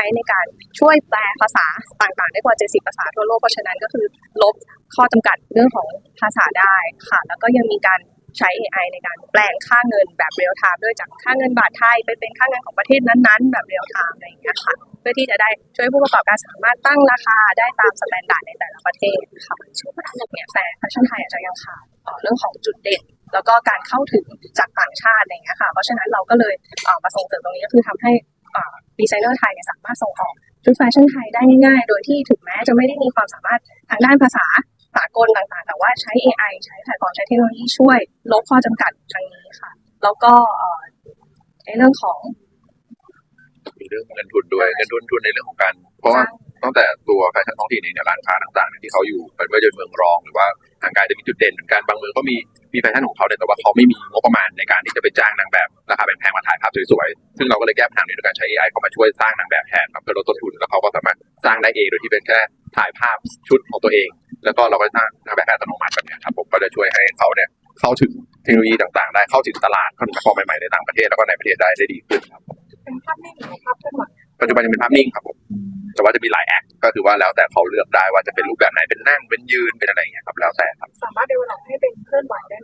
ช้ในการช่วยแปลภาษาต่างๆ ได้กว่า 70 ภาษาทั่วโลก เพราะฉะนั้นก็คือลบข้อจำกัดเรื่องของภาษาได้ค่ะ แล้วก็ยังมีการใช้ AI ในการแปลงค่าเงินแบบเรียลไทม์ด้วยจากค่าเงินบาทไทยไปเป็นค่าเงินของประเทศนั้นๆ แบบเรียลไทม์อะไรอย่างเงี้ยค่ะ เพื่อที่จะได้ช่วยผู้ประกอบการสามารถตั้งราคาได้ตามสแตนดาร์ดในแต่ละประเทศค่ะช่วงเนี่ยแต่แฟชั่นไทยอาจจะยังขาดเรื่องของจุดเด่นแล้วก็การเข้าถึงจากต่างชาติอะไรอย่างเงี้ยค่ะ เพราะฉะนั้นเราก็เลยมาส่งเสริมตรงนี้ก็คือทำให้ ดีไซเนอร์ไทยเนี่ยสามารถส่งออกชุดแฟชั่นไทยได้ง่ายๆ โดยที่ถึงแม้จะไม่ได้มีความสามารถทางด้านภาษาสากลต่างๆ แต่ว่าใช้ AI ใช้แพลตฟอร์มใช้เทคโนโลยีช่วยลดข้อจำกัดทางนี้ค่ะ แล้วก็เอ่อในเรื่องของมีเรื่องเงินทุนด้วยเงินทุนทุนในเรื่องของการ เพราะว่าตั้งแต่ตัวแฟชั่นท้องถิ่นเองเนี่ยร้านค้าต่างๆเนี่ยที่เขาอยู่เป็นว่าจะเมืองรองหรือว่าทางการจะมีจุดเด่นเหมือนกันบางเมืองก็มี มีแฟชั่นของเขาเนี่ยแต่ว่าเขาไม่มีงบประมาณในการที่จะไปจ้างนางแบบราคาแพงๆมาถ่ายภาพสวยๆซึ่งเราก็เลยแก้ปัญหานี้ด้วยการใช้ AI เข้ามาช่วยสร้างนางแบบแทนครับเพื่อลดต้นทุนแล้วเขาก็สามารถสร้างได้เองโดยที่เป็นแค่ถ่ายภาพชุดของตัวเอง แล้วก็เราก็สร้างนางแบบอัตโนมัติแบบเนี้ยครับผมก็จะช่วยให้เขาเนี่ยเข้าถึงเทคโนโลยีต่างๆ ได้เข้าถึงตลาดเข้าถึงแพลตฟอร์มใหม่ๆในต่างประเทศแล้วก็ในประเทศได้ได้ดีขึ้นครับเป็นภาพนิ่งหรือภาพเคลื่อนไหวปัจจุบันยังเป็นภาพนิ่งครับผมแต่ว่าจะมีหลายแอคก็คือว่าแล้วแต่เขาเลือกได้ว่าจะเป็นรูปแบบไหนเป็นนั่งเป็นยืนเป็นอะไรอย่างเงี้ยครับแล้วแต่ครับสามารถเดเวลลอปให้เป็นเคลื่อนไหวได้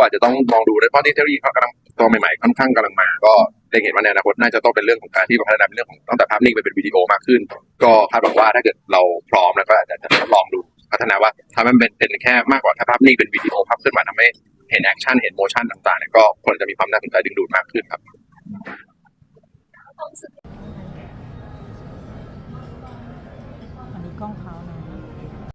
ก็อาจจะต้องมองดูด้วยเพราะที่เทคโนโลยีเขากำลังตัวใหม่ๆค่อนข้างกำลังมา ก็ได้เห็นว่าในอนาคตน่าจะต้องเป็นเรื่องของการที่พัฒนาเป็นเรื่องของตั้งแต่ภาพนิ่งไปเป็นวิดีโอมากขึ้น ก็คาดหวังว่าถ้าเกิดเราพร้อมแล้วก็อาจจะทดลองดูพัฒนาว่าถ้ามันเป็นเป็นแค่มากกว่าแค่ภาพนิ่งเป็นวิดีโอภาพเคลื่อนไหวทำให้เห็นแอคชั่นเห็นโมชั่นต่างๆเนี่ยก็คนจะมีความน่าสนใจดึงดูดมากขึ้นครับอันนี้กล้องเขา